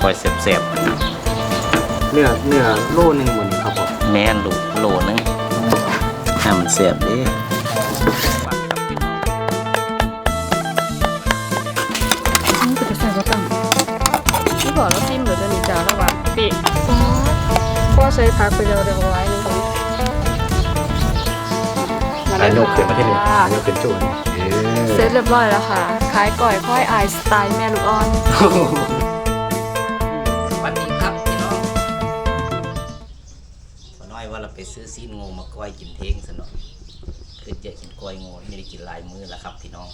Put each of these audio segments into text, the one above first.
คอยแซ่บเนื้อเนื้อโลนึงหมดนี่ครับผมๆแม่นลูกโลนึงให้มันแซ่บเด้นี่จะไปใส่ก็ตั้งพี่บอกแล้วซิมเดี๋ยวจะหนีจ้าแล้ววะปีพ่อใช้พักไปเดียวเดียวไว้นึงคนนี้อันยกเกินมาที่นี่อันยกเกินจุ่นเออเสร็จเรียบร้อยแล้วค่ะขายก่อยค่อยอายสไตล์แม่ลูกอ่อนส ซื้อซีนงูมาก้อยกินเทงซะหน่อยคือจะกินก้อยงูไม่ได้กินหลายมื้อแล้วครับ พี่น้อง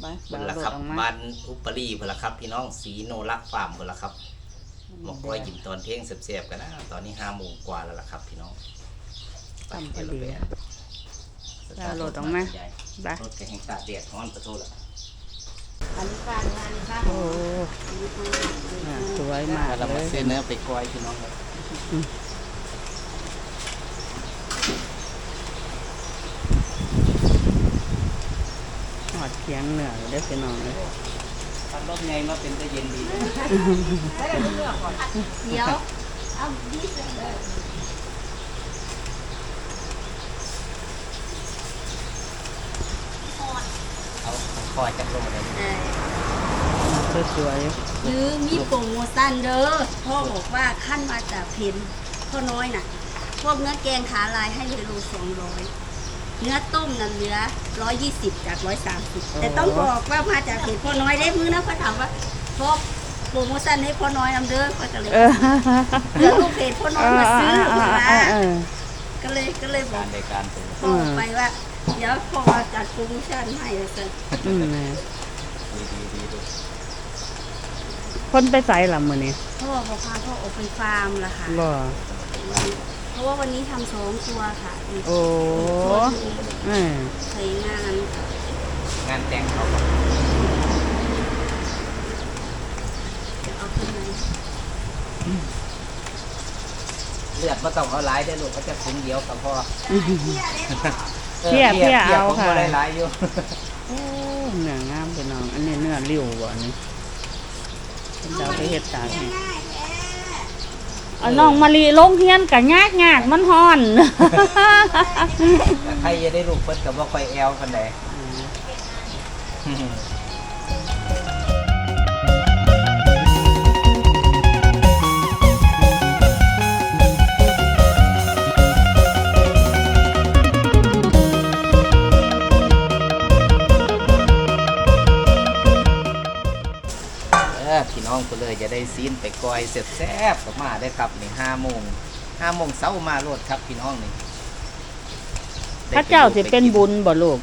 ไปเพิ่นละครับบ้านอุปรีเพิ่นละครับ พี่น้องสีโนรักฟาร์มเพิ่นละครับมาก้อยกินตอนเที่ยงเสียบๆกันนะตอนนี้ห้าโมงกว่าแล้วล่ะครับ พี่น้องไปเดี๋ยวเราไปดาวน์โหลดออกมาไปรถแกแห่งตากแดดร้อนประตูละโอ้น่ะสวยมากเราเลมายซื้อเนื้อไปก้อยพี่น้องครับ หอดเคียงเหนือเด้อพี่น้องเลยพัดลมไงมาเป็นตะเย็นดีเดี๋ยวเอาดิสเลยเอาคอยจักรโลเลยเออสวยหรือมีโปรโมชั่นเด้อพ่อบอกว่าขั้นมาจากเพนพ่อน้อยน่ะ พวกเนื้อแกงขาลายให้เลยโลสองร้อย เนื้อต้มน่ะเหลือร้อยยี่สิบจากร้อยสามสิบแต่ต้องบอกว่ามาจากเพจพ่อน้อยได้มือนะเขาถามว่าพวกโปรโมชั่นให้พ่อน้อยนำเด้อก็เลยเออเหลือลูกเพจพ่อน้อยมาซื้อเออมาเออเออก็เลยก็เลยบอกากรในการเป็นพ่อไปว่าเดี๋ยวพ่อจัดโปรโมชั่นให้เลยสิอืมแม่ดีดีดีดูคนไปใส่ละมื้อนี้พ่อบอกพาพ่อออกไปฟาร์มละค่ะบ่เพ ราะว่าวันนี้ทำสองตัวค่ะอีกโอ้เออใช้งานค่ะงานแต่งเขาก็จะเอาขึ้นไหมเลือดมาต้องเอาหลายได้อลูกเขาจะคุ้มเดียวกับพ่อเพี้ยเพี้ยเอาค่ะผมบ่ได้หลายอยู่ โอ้เนื้องามพี่น้อง อันนี้เนื้อริ้วบ่อันนี้เป็นดาวไปเฮ็ดตาให้ง่ายแท้ เอาน้องมะลิลงเฮียนก็ยากยากมันฮ้อนแต่ใครจะได้ลูกเพิ่นกับว่าค่อยแอลกันใดเก็เลยจะได้ซีนไปก้อยเสร็จแซ่บๆกับมาได้ครับนี่ห้าโมงห้าโมงเช้ามาโลดครับพี่น้องนี่พระเจ้าสิเป็นบุญบ่ลูก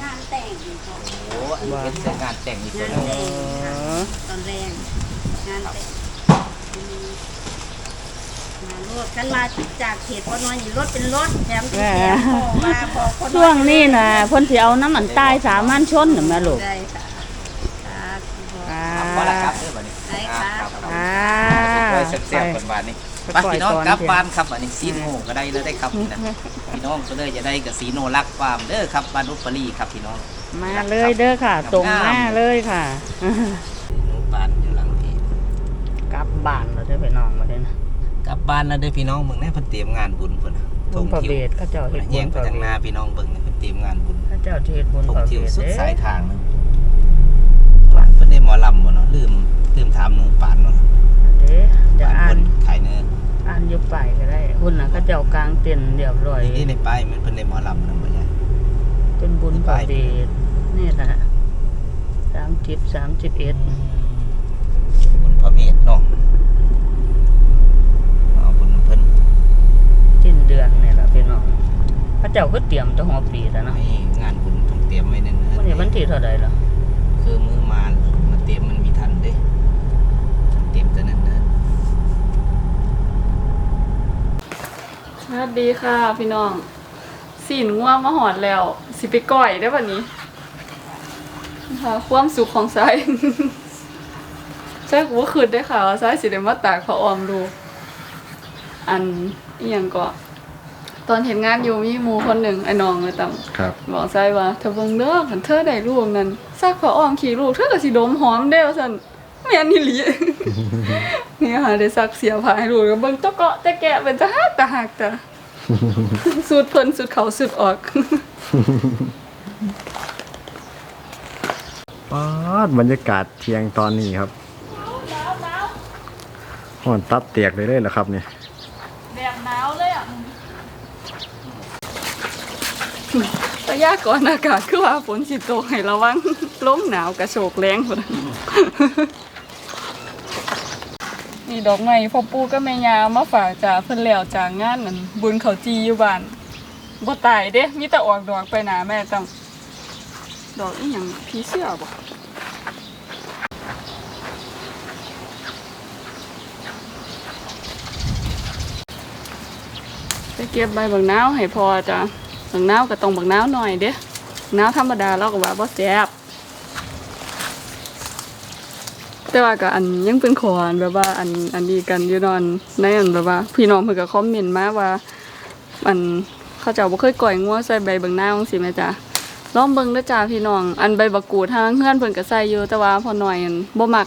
งานแต่งอีกค่ะโอ้อันนี้เป็นงานแต่งอีกงาตัวนหนึงแต่งตอนแรกงานแต่งมงานรถกันมาจากเขตพอน้อยู่รถเป็นรถแถมแถมพอมาบอกพ่อน้อยช่วงนี้น่ะเพิ่นสิเอาน้ำมันใต้สามัญชนน่ะแม่ลูกได้ค่ะครับ ครับ ซ่บๆกันบาดนี้ไปไปพี่น้องปล่อยก่อนกลับเถอะบ้านครับบัดนี้ซีโนก็ได้แล้วได้ครับนี่นะพี่น้องก็เลยจะได้กับซีโนรักฟาร์มเด้อครับบ้านอุปรีครับพี่น้อง มาเลยเด้อค่ะตรงมาเลยค่ะหนูปานอยู่หลังพี่กลับบ้านแล้วเด้อพี่น้องมาเด้อนะกลับบ้านแล้วเด้อพี่น้องเบิ่งแน่เพิ่นเตรียมงานบุญเพิ่นน่ะบุญพระเวทเขาเจ้าเฮ็ดบุแย่ญงพไประทางเวหน้าทพี่น้องเบิ่งเนี่ยเพิ่นเตรียมงานบุญเขาเจ้าเฮ็ดบุญท่อพงระเวเที่ยวทสุดเด้สายทางนะว่าเพิ่นได้หมอลำบ่เนาะลืมลืมถามหนูปานเนาะเด้จะปานอ่าคนนขายเนื้ออ่านอยู่ป้ายก็ได้หุ่นน่ะเขาเจ้ากลางเต็นท์เรียบร้อย นี่ในป้ายมันเพิ่นได้หมอลำนำบ่ใหญ่เป็นบุญพระเวทนี่แหละสามสิบสามสิบเอ็ดบุญพระเมตรเนาะเอาบุญเพิ่นสิ้นเดือนนี่แหละพี่น้องเขาเจ้าก็เตรียมแตั้งหัวปีแล้วเนาะให้งานบุญต้องเตรียมไว้เนิ่นๆวันนี้วันที่เท่าไหร่ล่ะ คือมื้อมามาเตรียมมันมีทันเด้ต้องเตรียมแต่เนิ่น สวัสดีค่ะ พี่น้องสีนง่วงมาหอดแล้ว สิไปก่อยได้วันนี้ค่ะความสุขของสายใช่กูว่าคืนได้ค่ะว่าสายสิเดมาตากเขาออมดู อันอีหยังก็ ตอนเห็นงานอยู่มีหมูคนหนึ่งไอ้น้องเลยตำครับ บอกใส่ว่าเธอเบิ่งเด้อคันเธอได้ลูกนั้นซักผ้าอ้อมขี่ลูกเธอก็สิดมหอมเด้อซั่น แม่นอี่หลีนี่ค่ะได้ซักเสียผ้าให้ดูแล้วเบิ่งตะเกาะตะแกะเป็นตะหักตะหักจ้ะสูตรเพิ่นสูตรเขาสูตรออกป๊าดบรรยากาศเที่ยงตอนนี้ครับห่อนตับเตียกเลยเลยเหรอครับเนี่ยแบบหนาวเลยอะตะยากรอากาศคือว่าฝนสิตกให้ระวังลมหนาวกระโชกแรงพุ่นีดอกไม้พ่อปู่ก็แม่ยามาฝากจ้าเพิ่นแล้วจากงานนั่นบุญเขาจีอยู่บ้านบ่ตายเด้มีแต่ออกดอกไปหนาแม่จังดอกอีหยังผีเสื้อบ่ไปเก็บใบบักนาวให้พอจ้ะบักนาวก็ต้องบักนาวหน่อยเด้บักนาวธรรมดาเราก็ว่าบ่แซ่บ แต่ว่าก็อันยังเป็นขออันแบบว่าอันอันดีกันอยู่นอนในอันแบบว่า พี่น้องเพิ่นก็คอมเมนต์มาว่า อันเขาเจ้าบ่เคยก่อยงัวใส่ใบเบิ่งหน้าจังซี่แม่จ้ะลองเบิ่งเด้อจ้าพี่น้อง อันใบบักกูดทางเฮือนเพิ่นก็ใส่อยู่แต่ว่าพอหน่อยอันบ่มัก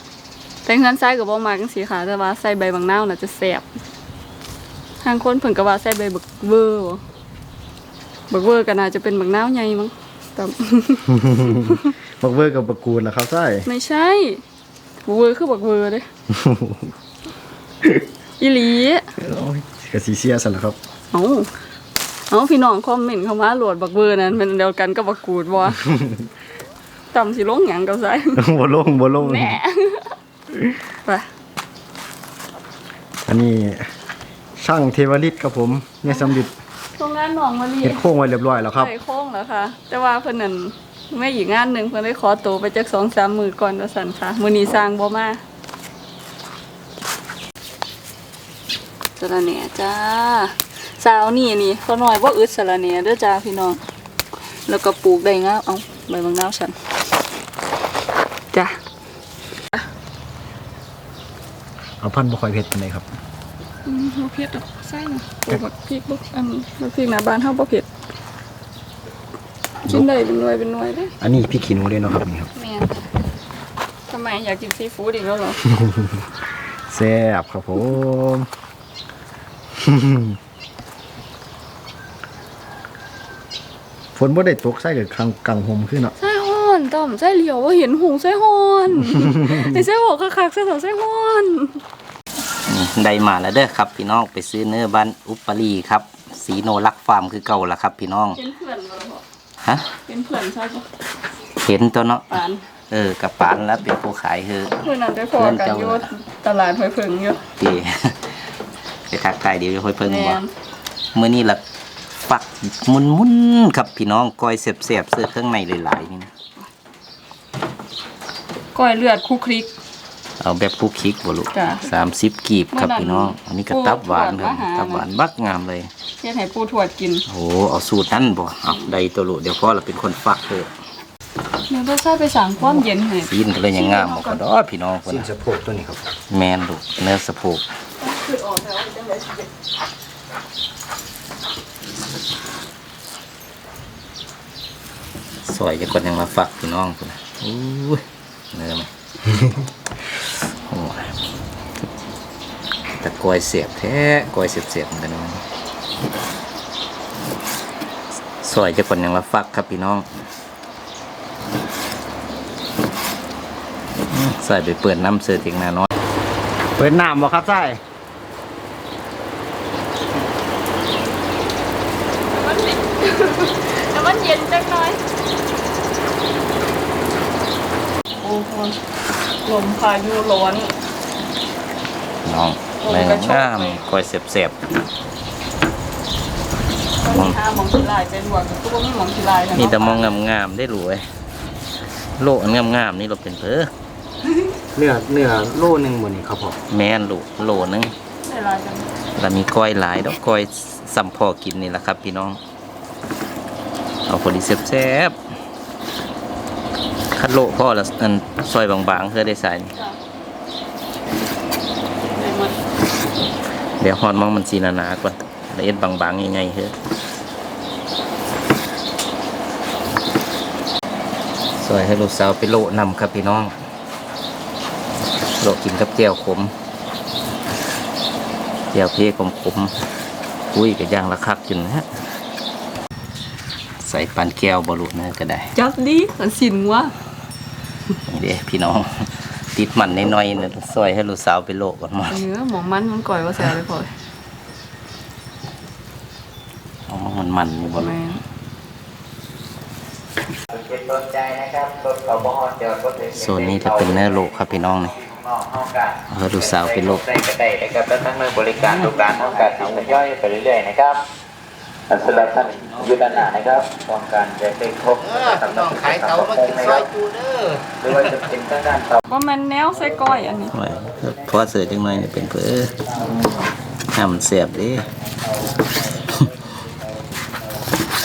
แต่เฮือนใส่ก็บ่มักจังซี่ค่ะ แต่ว่าใส่ใบบักนาวน่ะจะแซ่บทางคนเพิ่นก็ว่าใส่ใบบักเวอร์บ่บักเวอร์ก็น่าจะเป็นบักนาวใหญ่มั้งแต่บักเวอร์กับบักกูดเหรอครับใช่ไม่ใช่ บักเวอร์คือบักเวอร์เด้ อีหลีโอ้ยกระสีเสียสันแล้วครับเอาเอาพี่น้องคอมเมนต์เข้ามาโหลดบักเบอร์นั้นเป็นเดียวกันกับบักกูดบ่ ต่ำสิลงหยังกับไซบ่ลงบ่ลงแหน่ไปอันนี้ช่างเทวฤทธิ์ครับผมเนี่ยสำลิดโรงงานหนองมะลีเฮ็ดโค้งไว้เรียบร้อยแล้วครับ ใส่โค้งแล้วค่ะ แต่ว่าเพิ่นนั่น ไม่อีกงานหนึ่งเพิ่นได้ขอตัวไปจักสองสามมือก่อนว่าสั่นค่ะมื้อนี้สร้างบ่มาสะระแหน่จ้าสาวนี่นี่เขาน้อยบ่อึดสะระแหน่เด้อจ้าพี่น้อง แล้วก็ปลูกได้งามเอาใบบางนาวฉันจ้ะเอาพันธุ์บ่ค่อยเผ็ดปานใดครับ อืมบ่เผ็ดดอกใส่น่ะปลูกบักพริกบ่อันบักพริกหน้าบ้านเฮาบ่เผ็ด กินได้เป็นหน่วยเป็นหน่วยเด้ออันนี้พี่ขี้หนูเลยเนาะครับนี่ครับแม่นทำไมอยากกินซีฟู้ดอีกแล้วเหรอแซ่บครับผม ฝนบ่ได้ตกใส่กับกังกังหมขึ้นเนาะ ไส้ฮ้อนต่อมไส้เหลียวว่าเห็นหงไส้ฮ้อนไอ้ไส้หัวคักๆไส้หัวไส้ฮ้อนนี่ได้มาแล้วเด้อครับ พี่น้องไปซื้อเนื้อบ้านอุปปารีครับ สีโนรักฟาร์มคือเก่าละครับ พี่น้องเป็นเพื่อนบ่ล่ะพ่อ ฮะ เป็นเพื่อนใช่ปะเห็นตัวเนาะ ปานเออ กับปานแล้วเป็นผู้ขายเฮอเพื่อนนั้นได้พอกันอยู่ตลาดหอยเพิงอยู่เดีไปทักทายเดี๋ยวจะค่อยเพิ่งแม่บ่นมื้อนี้ละปักมุนมุนๆครับพี่น้องก้อยเสียบๆเสื้อเครื่องในหลายๆนี่นะก้อยเลือดคุกคลิก เอาแบบผู้คิกบ่ลูกจ้ะสามสิบกีบครับเมื่อนั้นพี่น้อง อันนี้ก็ตับหวานครับปูทอดมาหาตับหวานบักงามเลยเฮ็ดให้ปูทวดกินโอ้เอาสูตรนั้นบ่เอาได้ตัวลูกเดี๋ยวพ่อเราเป็นคนฟักเถอะเดี๋ยวต้องใส่ไปสั่งความเย็นให้ซีนก็เลยยังงามบ่ก็ดอพี่น้องคนสิ้นน่ะสะโพกตัวนี้ครับแม่นลูกเนื้อสะโพกคือออกแล้วจังได๋สิซอยจะก่อนยังมาฟักพี่น้องพุ่นน่ะอู้ยเนื้อมัน โอ้ยแต่ก้อยเสียบแท้ก้อยเสียบๆเหมือนกันนะ ซอยจะก่อนยังมาฟักครับพี่น้องอืมใส่ไปเปิดน้ำเสือเทียงนาน้อย เปิดน้ำบ่ครับใช่มันสิแต่มันเย็นจังหน่อยโอ้โหลมพายุร้อนน้องโอ้แม่งกระชกงามเลยก้อยเสียบ มันมีห้าหมองทีลายเป็นหวกกับตัวมีหมองทีลายๆมีแต่มองงามๆได้รวยโลกอันงามๆนี่เราเป็นเพอเนื้อเนื้อโลนึงหมดนี่ครับผมแม่นลูกโลนึงได้ลายกันแล้วมีก้อยหลายดอกก้อยสัมพอกินนี่แหละครับ พี่น้อง เอาพอดีแซ่บๆคัดโลพ่อละอันซอยบางๆเพื่อได้ใส่นี่จ้ะได้หมดเดี๋ยวฮอนมองมันสีหนาๆก่อนแล้วเอ็ดบางๆยังไงเฮ้อ ซอยให้ลูกสาวไปโลนำครับพี่น้อง โลกกินกับแจ่วขมแจ่วเพขมขมๆอุ้ยกับย่างละคักจนนะฮะใส่ปันแก้วบรุนะก็ได้ จับดีมันสินงัวนี่เด้พี่น้อง ติดมันน้อยๆนะซอยให้ลูกสาวไปโลกก่อนมาเนื้อหมอมันมันก่อยว่าแซ่บเลยพอเอามามันมันๆนี่บ่แม่ โซนนี้จะเป็นเนื้อโลกครับพี่น้องนี่เอาให้ลูกสาวไปโลกได้ก็ได้นะครับแล้วทั้งมือบริการทุกการทำการทำย่อยไปเรื่อยๆนะครับสำหรับท่านอยุดานหนานะครับต้องการจะได้ครบน้องขายเตามากินซอยจูเด้อหรือว่าจะเป็นทางด้านเตาว่ามันแนวใส่ก้อยอันนี้ไว้พอเสือจังหน่อยนี่เป็นเพื่อห้ามนเสียบเดิ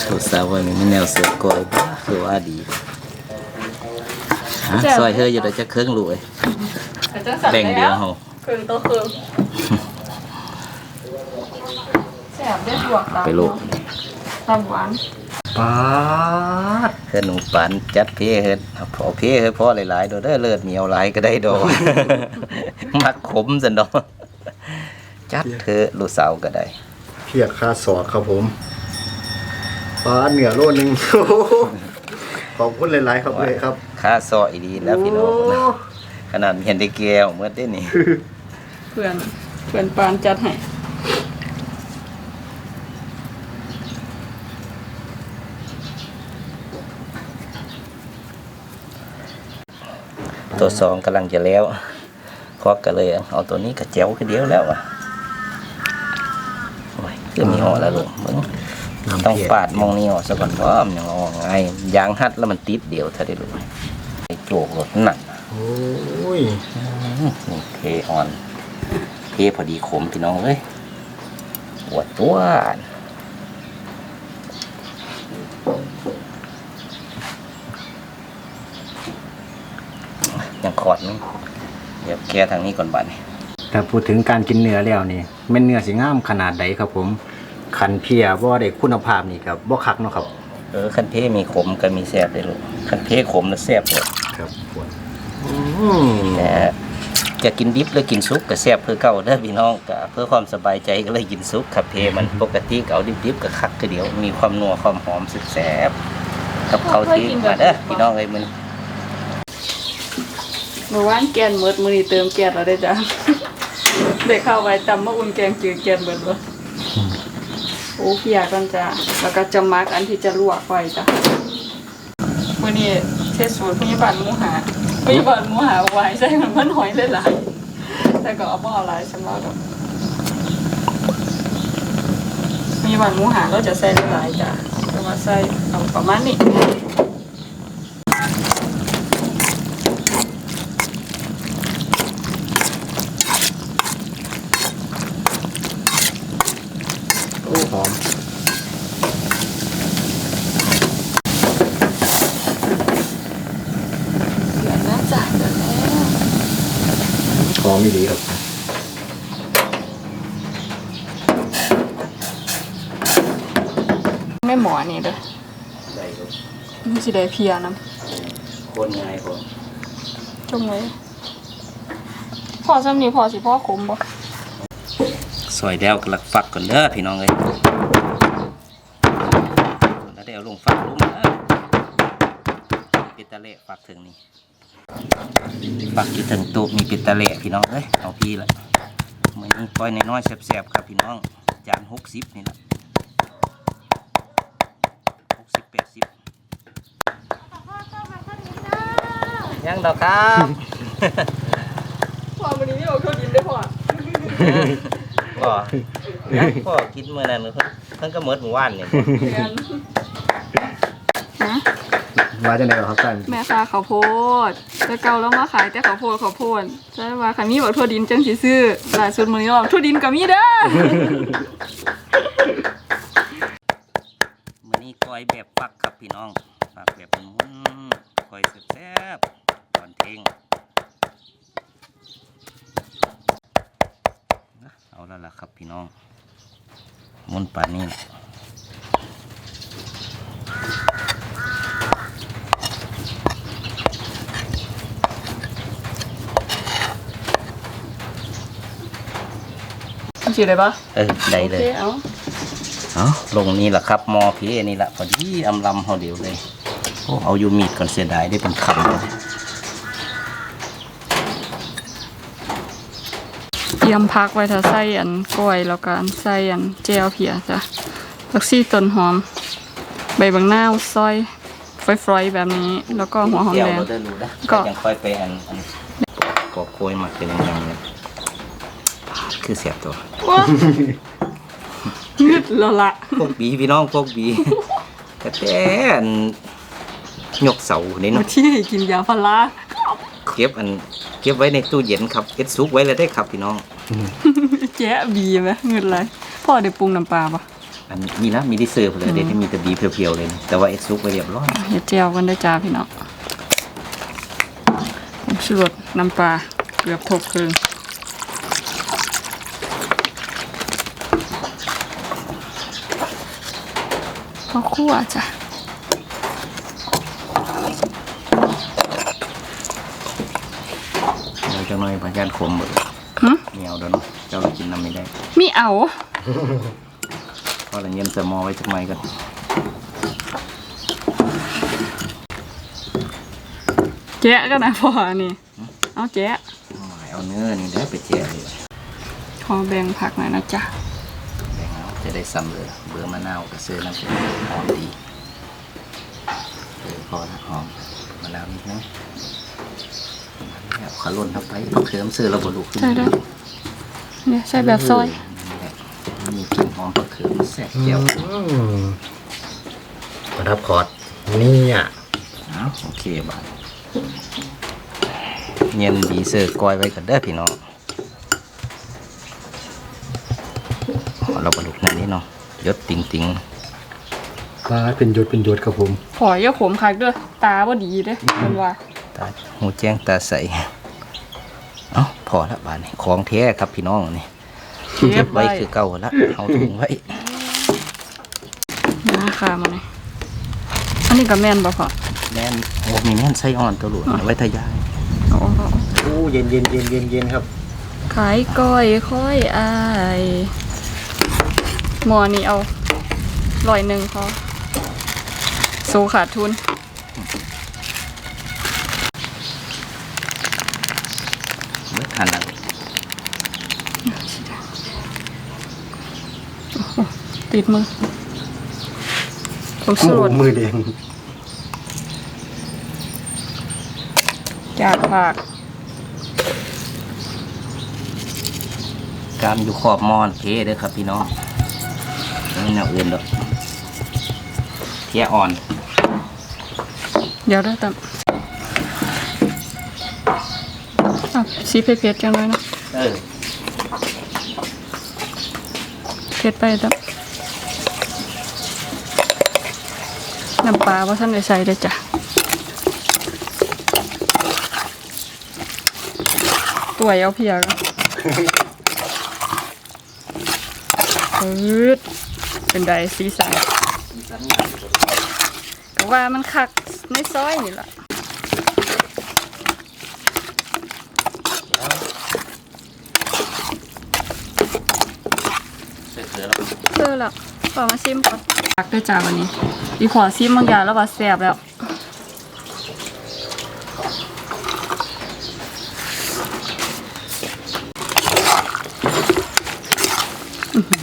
ลูกสาวว่านี่มันแนวเสือกอยบ้า คือว่าดีฮะซอยเธออยู่ได้จะเครื่องรวยแต่จังสั่นแบ่งเดียวเฮาครึ่งตัวครึ่งแซ่บได้บวกตามไปโลกตามหวานปาดเฮือนหนูปันจัดเพเฮ็ดพอเพเฮ็ดพอหลายๆโดดเด้อเลือดเหนียวหลายก็ได้ดอกมักขมซั่นดอกจัดเถอะลูกสาวก็ได้เพียกค่าสอดครับผมปาดเหนือโลนึงโอ้โห ขอบคุณหลายๆครับเลยครับค่าซอยดีแล้วพี่น้องโขนาดเห็นได้แก้วเมื่อเด้นี่เพื่อนเพื่อนปานจัดให้ตัวสองกำลังจะแล้วพอก็เลยเอาตัวนี้กระเจียวคือเดียวแล้วอะโอ้ยคือมีห่อแล้วลูกมึงน้ำ ต้องเพียปาดมองนี้ออกซะก่อนเพราะมันยังออกง่ายยางหัดแล้วมันติดเดียวเท่าได้ลูกไอ้โจกรถหนักโอ้ยนี่เพออนเพพอดีขมพี่น้องเลยปวดตัวยังขอดนึงเดี๋ยวแก้ทางนี้ก่อนบัดนี้แต่พูดถึงการกินเนื้อแล้วนี่แม่นเนื้อสิงามขนาดใดครับผม คันเพียบ่ได้คุณภาพนี่ครับบ่คักเนาะครับ เออคันเพมีขมก็มีแซ่บเลยลูกคันเพขมแล้วแซ่บเลยครับผมอืมแต่จะกินดิบหรือกินซุปก็แซ่บเพื่อเก่าเด้อพี่น้องก็เพื่อความสบายใจก็เลยกินซุปครับเพมันปกติก็เอาดิบๆก็คักคือเดียวมีความนัวความหอมสุดแซ่บกับเขาวที่มาเด้อพี่น้องเอ้ยมันเมื่อวานแกนเมิดมื้อนี้เติมแกนแล้วได้จ้ะ ได้เข้าไว้ตำมะอุ่นแกงจืดแกนเบิดบ่โอ้เพียกันจ้ะแล้วก็จะมารกอันที่จะลวกไว้จ้ะวันนี้เทสูตรพยาบาลมูหาพยาบาลมูหาไว้ใช่มันมันหอยเลยล่ะแต่ก็เอาบ่อหลายสำหรับดอกพยาบาลมูหาก็จะใส่หลายจ้ะจะมาใส่เอาประมาณนี้ โอ้หอม เดือนน่าจะเดือนแล้ว หอมอีหลีครับไม่หมอนี่เด้อใส่ลูกมันสิได้เพลียน้คนง่ายผมำจงไว้พอซ้ำนี้พอสิพ่อขมบ่ซอยแล้วกลักฟักก่อนเด้อพี่น้องเอ้ยแล้วได้เอาลงฟักลุ้มนะปิดตะเละฟักถึงนี่ ฟักอยู่ถึงตุมีปิดตะเละพี่น้องเอ้ยเอาพี่ละมือนี้ปล่อยน้อยๆแซ่บๆครับพี่น้อง จานหกสิบนี่ละหกสิบแปดสิบยังดอกครับพอวันนี้นี่เอาเข้าดินได้พอก็นะก็กินเมื่อนั้นเพิ่นเพิ่นก็หมดเมื่อวานนี่เรียนนะ มาจังได๋ครับท่านแม่ค้าข้าวโพดแต่เก่าแล้วมาขายแต่ข้าวโพดข้าวโพดใช่ว่าคันนี้บอกทั่วดินจังสิซื้อล่าสุดมื้อนี้บอกทั่วดินก็มีเด้อมื้อนี้ก้อยแบบฟักครับพี่น้องฟักแบบมุนก้อยแซ่บๆตอนเทงนะเอาแล้วล่ะครับพี่น้องมุนป่านนี้ล่ะ สิได้ปะเออได้โอเลเคยเอาเอาลงนี่แหละครับหมอพีนี่แหละพอดีอำลำเขาเดียวเลยโอ้เอาอยู่มีดก่อนเสียดายได้เป็นคำเลยเตรียมพักไว้ถ้าใส่อันกล้วยแล้วก็อันใส่อันเจลเพียจ้ะผักชีต้นหอม ใบบางนาวซอยฟรอยๆแบบนี้ แล้วก็หัวหอมเดี๋ยวแดงเราได้รู้นะก็ยังค่อยไปอันอันกอบโกยมาเป็นยังไงเนี่ย คือเสียบตัวว้างึดแล้วละพวกบีพี่น้องพวกบีแต่แต่อันยกเสาเนี่มาเนาะที่ให้กินยาพาราเก็บอัน เก็บไว้ในตู้เย็นครับเก็บซุกไว้เลยได้ครับพี่น้องแจ๊ะบีไหมเงึดอะไรพ่อได้ปรุงน้ำปลาปะอันมีนะมีที่เสิร์ฟเลยเดี๋ยวที่มีแต่บีเพียวๆเลยนะแต่ว่าเอ็ดซุกไว้เรียบร้อยเฮ็ดเจลกันได้จ้าพี่น้องผมชูรสน้ำปลาเกือบทบครึ่ง ข้าวคั่วจ้ะเดี๋ยวจะน้อยพยานคมหมดหึเหนียวเดี๋ยวเนาะเจ้าเรากินน้ำไม่ได้มีเอา เพราะเราเย็นสมอไว้จักหน่อยกันแจ๊ะกันนะพ่อนี่ เอาแจ๊ะเอาเนื้อนี่ได้ไปเจียเลย ขอแบ่งผักหน่อยนะจ๊ะแบ่งเอา จะได้ซ้ำเลยเบื่อมะนาวกับเสื้อน้ำผึ้งหอมดีเออพอละหอมมะนาวนิดนึงเอาขาล่นเข้าไปเพิ่มเสื้อระบบลูกขึ้นใช่ได้เนี่ยใช่แบบซอยนี่แหละมีกลิ่นหอมผักเขือมแซ่บเจียวอืมประทับคอร์ดนี่อะเอาโอเคบ้างเย็นดีเสื้อกอยไว้กันเด้อพี่น้องเอาเราบรรลุนั่นนี่เนาะ ยศติงติงปลาเป็นหยดเป็นหยดครับผมขอยาขมคักเด้อตาบ่ดีเด้เป็นว่าตาหูแจ้งตาใสเอ้าพอละบาทนี่ของแท้ครับพี่น้องนี่เก็บไว้ไว้คือเก่าละเอาถุงไว้นะค่ะมาเลยอันนี้ก็แม่นบ่พอแม่นโอ้มีแม่นไส้อ่อนตัวหลุดเอาไว้ทะยายเอาเอาเอาโอ้เย็นเย็นเย็นเย็นเย็นครับ ขายก้อยค่อยอาย หมอนี่เอาร้อยหนึ่งพอสู้ขาดทุนไม่ทันอะไรติดมือผมโอ้สูตรมือแดงจากผักการอยู่ขอบมอนเทเด้อครับพี่น้อง นี่แนวอื่นดอกเทียอ่อน เดี๋ยวได้แต่อะสีเผ็ดๆจังเลยเนาะเออเผ็ดไปแต่น้ำปลาว่าท่านได้ใส่เลยจ้ะตัวเอาเพียกันปืด เป็นไดสีสันก็ว่ามันคักในซอยนี่แหละเสือเขือแล้วเจอแล้วขอมาซิมก่อนตักด้วยจ้าวันนี้อีขอซิมบางอย่างแล้วว่าแซ่บแล้ว อื้อหือ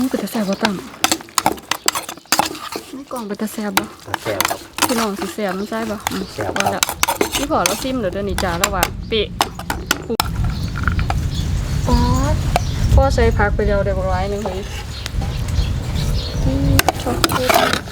นี่เป็นตาแซ่บบ่ตั้งนี่กล่องเป็นตาแซ่บบ่แซ่บครับ พี่น้องสิแซ่บมันใช่บ่อืมแซ่บครับ ว่าแล้วพี่ขอเราซิมเดี๋ยวเดี๋ยวนี้จ้าแล้วว่าเปะป๊อดพ่อใส่ผักไปเดียวได้บ่ร้อยหนึงเฮ้ยอืมชอบกิน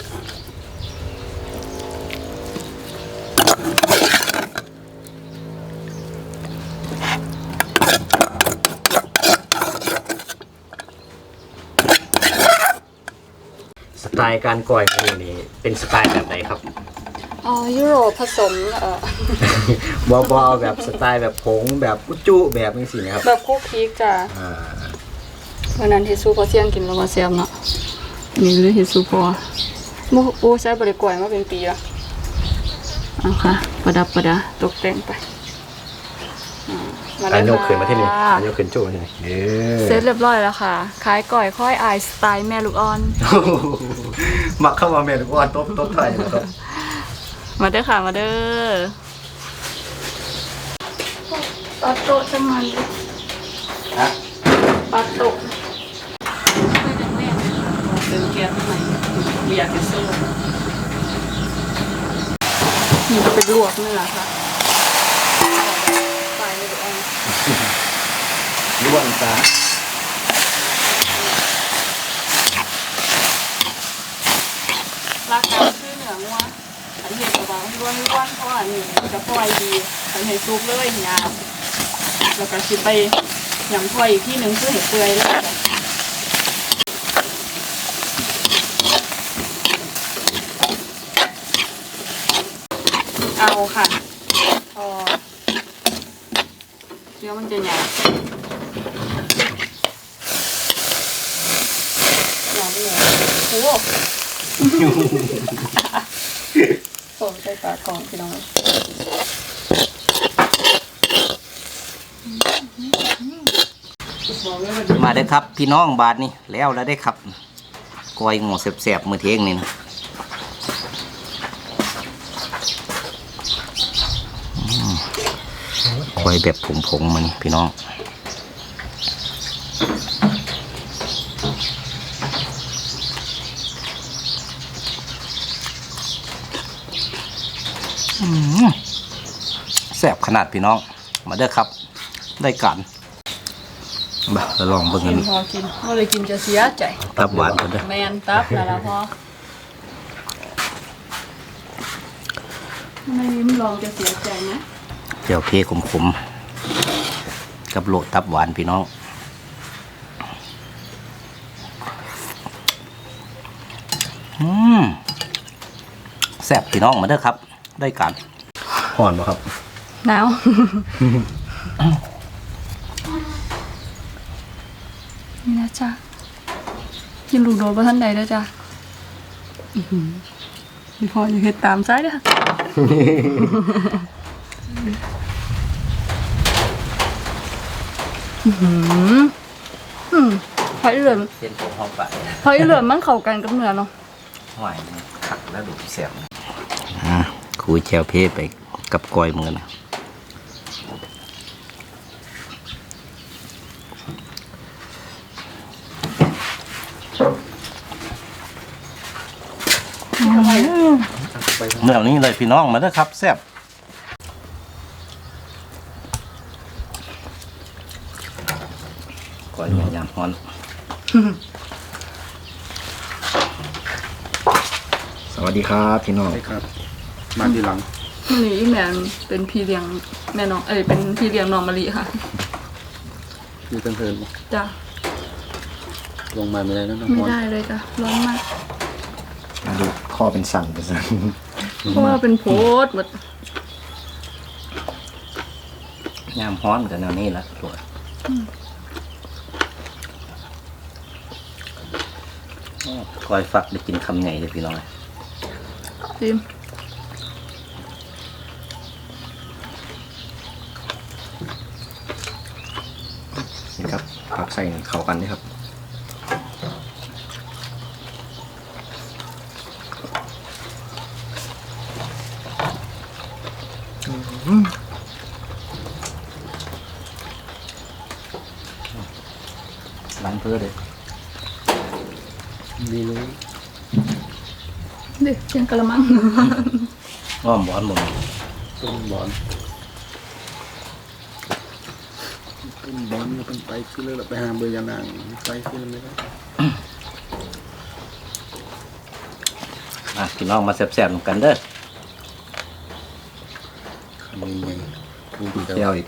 ล์การก่อยของนี่นี่เป็นสไตล์แบบไหนครับอ๋อยุโรปผสมเอ่อ บอบเอาแบบสไตล์แบบผงแบบอุจจุแบบนี้สินะครับแบบคุกพีกจ้าอ่าวันนั้นเฮดซูพอเที่ยงกินแล้วมาแซ่บเนาะอันนี่เลยเฮดซูพอโมโอ้ใช้บริกรมาเป็นปีละเอาค่ะ ประดับประดาตกแต่งไป อ่ามาอันเลยยกขึ้นมาที่นี่ค่ะอันยกขึ้นโจ้ที่นี่เออเสร็จเรียบร้อยแล้วค่ะขายก่อยค่อยอายสไตล์แม่ลูกอ่อนมักเข้ามาเมนูอ้อนตบตบไทยนะครับมาเด้อค่ะมาเด้อปัดโต๊ะจังมันฮะปัดโต๊ะไม่จังแม่เดินแก๊สทำไมเบียร์กันสู้นี่ก็เป็นลวกนี่แหละค่ะ ล้วนตาราคาชื่อเหนืองัวอันเห็นกับว่าล้วนล้วนเพราะว่านี่จะปล่อยดีอันเห็นซุปเลยยาวแล้วก็สิไปยำถ้วยอีกที่หนึ่งคือเห็ดเปื่อยแล้วเอาค่ะพอเดี๋ยวมันจะหยาบหยาบเลยโอ้โห ผมใส่ปากองพี่น้องมาเด้อครับ พี่น้องบาทนี่แล้วแล้วได้ครับกอยงูแสบๆมือเทงนี่นะกอยแบบผงๆมันพี่น้อง แสบขนาดพี่น้อง มาเด้อครับ ได้กันบ่าเราลองเบิ่งกิกันนพอกินเมื่อไรกินจะเสียใจ ตับหวานกันเด้อแมนตับนะละพอไม่ลิ้มลองจะเสียใจนะเจียวเพขมๆกับโลตับหวานพี่น้องอืมแซ่บพี่น้องมาเด้อครับ ได้กันห่อนป่ะครับ หนาว นี่นะจ๊ะกินลูกโดดบนท่านใดเด้อจ้ะอื้อหือพี่พออย่าเฮ็ดตามใจเด้ออืมอืมพออีเหลือมเส้นผมหอมไปพออีเหลือมมันเข้ากันกับเนื้อเนาะหอยขักแล้วดูแซ่บอ่าคุยแชวเพไปกับกอยมือนะเมื่อนี้เลยพี่น้องมาเด้อครับแซ่บก่อยยามๆฮ้อนสวัสดีครับพี่น้องครับ มาทีหลังมันนี้อีแมนเป็นพี่เลี้ยงแม่น้องเอ้ยเป็นพี่เลี้ยงน้องมะลิค่ะอยู่เพลินจ้ะๆลงมาไม่ได้นะน้องไม่มอนได้เลยจ้ะร้อนมากมาดูข้อเป็นสั่นเป็นสั่นเพราะว่าเป็นโพสต์หมดยามฮ้อนกันแนวนี้ละตัวคอยฝักได้กินคำใหญ่เลยพี่น้องซิม นี่ครับผักใส่เข้ากันนี่ครับร้านเพื่อเลยดีเลยเด็กเชียงกะละมังอ้อมบอนหมดต้นบอ ลต้นบอลเนี่ยเป็นไปขึ้นเลยเราไปหาเบอร์ยานางไปขึ้นเลยไม่ได้อะพี่น้องมาแซ่บๆกันเด้อคันนี้ไงดูดีเจีแล้ยววอีก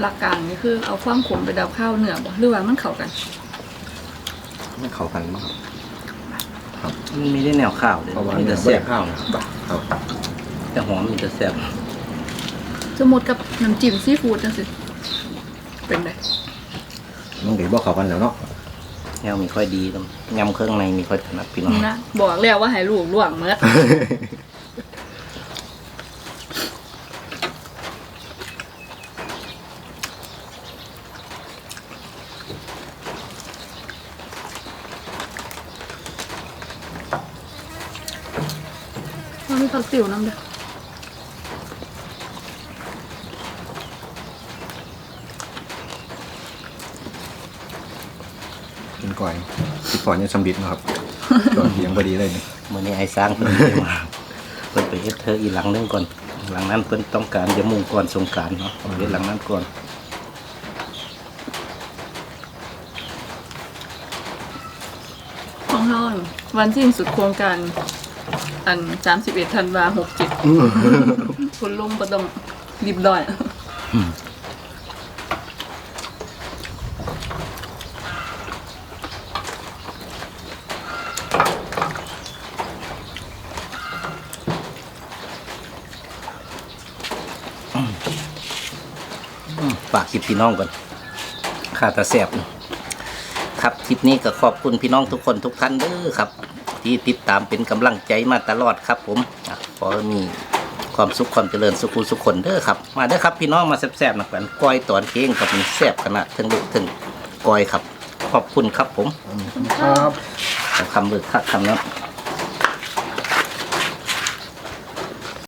หลักการนี่คือเอาความขมไปดับข้าวเหนือบ่หรือว่ามันเข้ากัน ไม่เข้ากันมาก ครับ มันมีได้แนวข้าวเลยเพราะว่ามีเนื้แต่อแซ่บข้าวนะครับแต่หอมมีแต่แซ่บสมมติกับน้ำจิ้มซีฟู้ดจังสิเป็นไงน้องเดี๋ยวบอกเข้ากันแล้วเนาะแนวมีค่อยดีแล้วยำเครื่องในมีค่อยถนัดพี่น้องนะบอกแล้วว่าให้ลูกล่วงเมื่อ มันมีผัก ติ๋วน้ำเด้อกินก่อยกินก่อยเนี่ยสำบิดนะครับก่อนเพียงพอดีเลยนี่มื่อนี้ไอ้สร้างเพิ่นได้มาเพิ่นไปเฮ็ดเธออีหลังนึงก่อน หลังนั้นเพิ่นต้องการจะมุ่งก่อนสงกรารเนาะเอาเฮ็ดหลังนั้นก่อนของเราวันสิ้นสุดโครงการ อันสามสิบเอ็ดธันวาหกเจ็ดคุณลุงก็ต้องรีบร้อยฝากคลิปพี่น้องก่อนข้าตาแสบครับคลิปนี้ก็ขอบคุณพี่น้องทุกคนทุกท่านเด้อครับ ที่ติดตามเป็นกำลังใจมาตลอดครับ ผมอะขอให้มีความสุขความเจริญสุขุสุขคนเด้อครับ มาเด้อครับพี่น้องมาแซ่บๆหนักกันก้อยตอนเค้งกับมันแซ่บขนาดถึงลูกถึงก้อยครับ ขอบคุณครับผมครับคำเบิกคักคำนั้น